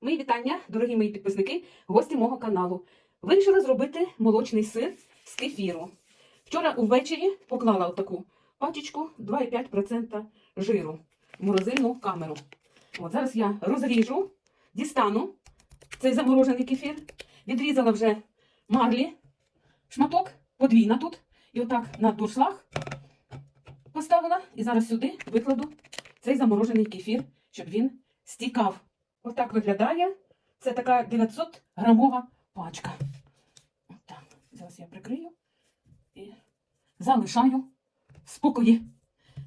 Мої вітання, дорогі мої підписники, гості мого каналу. Вирішила зробити молочний сир з кефіру. Вчора увечері поклала отаку пачечку 2,5% жиру в морозильну камеру. От зараз я розріжу, дістану цей заморожений кефір, відрізала вже марлі, шматок, подвійна тут, і отак на дуршлаг поставила. І зараз сюди викладу цей заморожений кефір, щоб він стікав. Отак виглядає. Це така 900 грамова пачка. Отак. Зараз я прикрию і залишаю в спокої.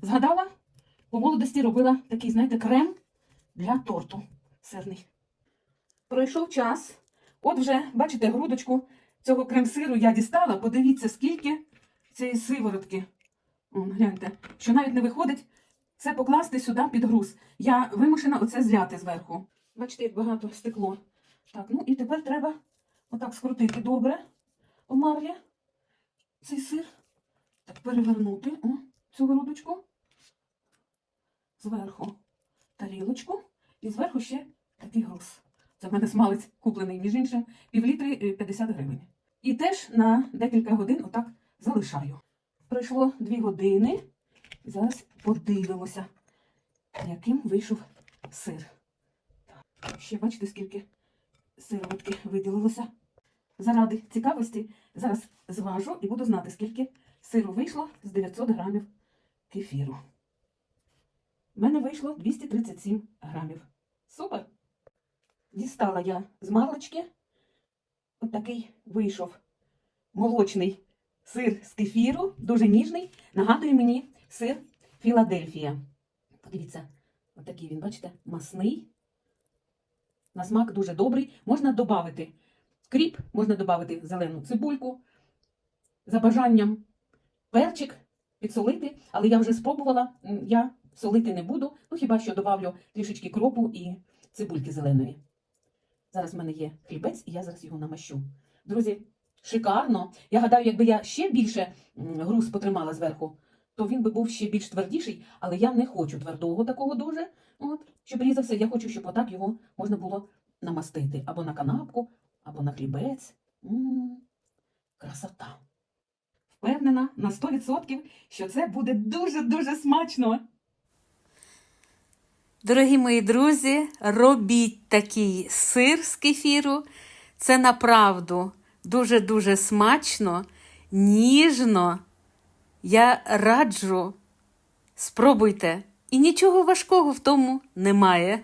Згадала, по молодості робила такий, знаєте, крем для торту сирний. Пройшов час. От вже, бачите, грудочку цього крем-сиру я дістала. Подивіться, скільки цієї сиворотки. Он, гляньте, що навіть не виходить це покласти сюди під груз. Я вимушена оце зляти зверху. Бачите, як багато стекло. Так, ну і тепер треба отак скрутити добре у марлі цей сир. Так, перевернути о, цю грудочку. Зверху тарілочку. І зверху ще такий груз. Це в мене смалець куплений, між іншим, півлітри е, 50 гривень. І теж на декілька годин отак залишаю. Пройшло дві години. Зараз подивимося, яким вийшов сир. Ще бачите, скільки сироватки виділилося. Заради цікавості зараз зважу і буду знати, скільки сиру вийшло з 900 грамів кефіру. У мене вийшло 237 грамів. Супер! Дістала я з марлечки. От такий вийшов молочний сир з кефіру, дуже ніжний. Нагадує мені сир Філадельфія. Подивіться, отакий він, бачите, масний. На смак дуже добрий. Можна додати кріп, можна додати зелену цибульку. За бажанням перчик підсолити, але я вже спробувала, я солити не буду, ну хіба що добавлю трішечки кропу і цибульки зеленої. Зараз в мене є хлібець, і я зараз його намащу. Друзі, шикарно. Я гадаю, якби я ще більше груз потримала зверху, то він би був ще більш твердіший, але я не хочу твердого такого дуже, от, щоб різався. Я хочу, щоб отак його можна було намастити або на канапку, або на хлібець. М, красота. Впевнена на 100%, що це буде дуже-дуже смачно. Дорогі мої друзі, робіть такий сир з кефіру. Це направду дуже-дуже смачно, ніжно. Я раджу. Спробуйте. І нічого важкого в тому немає.